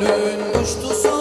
gönül uçtu son.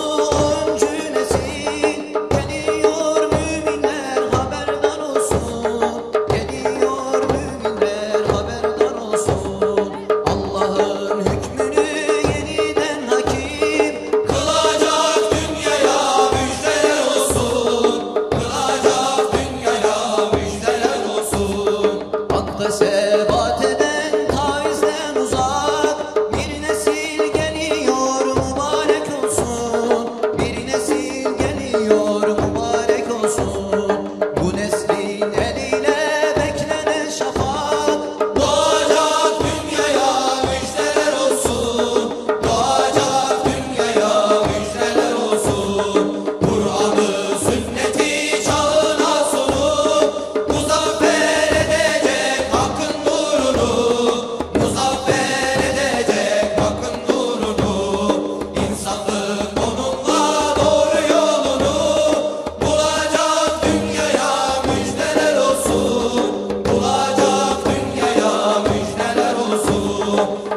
안녕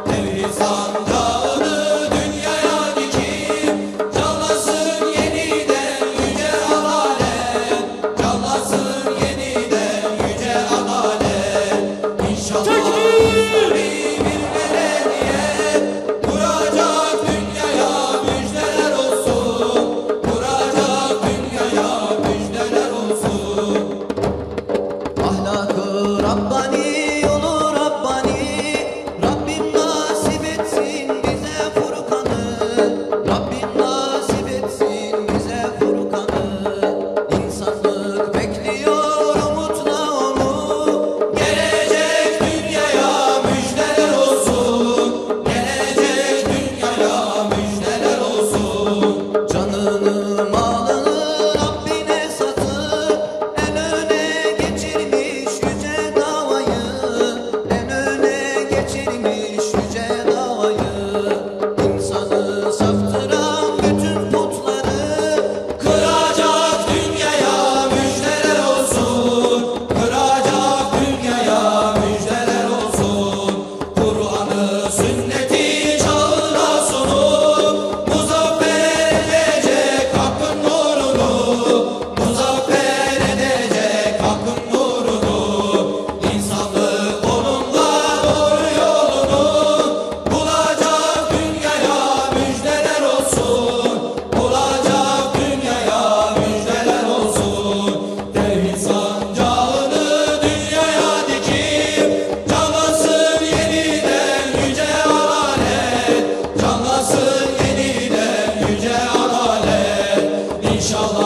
cheating me. inshallah.